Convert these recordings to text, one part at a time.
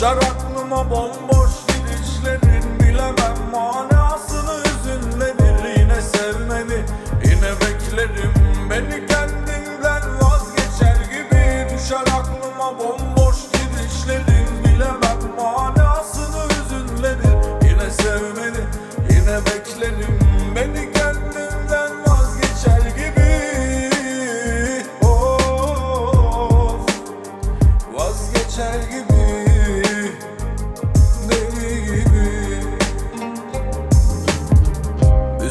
Düşer aklıma bomboş gidişlerin Bilemem manasını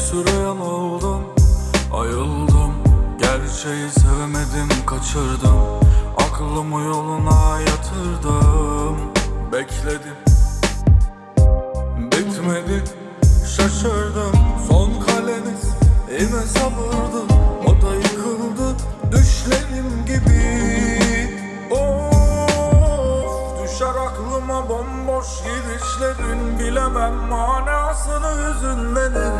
Bir süre yanıldım Ayıldım. Gerçeği sevemedim kaçırdım. Aklımı yoluna yatırdım. Bekledim. Bitmedi Şaşırdım. Son kaleniz Yine sabırdı. O da yıkıldı Düşlerim gibi. Of Düşer aklıma bomboş gidişlerin. Bilemem manasını hüzünlenir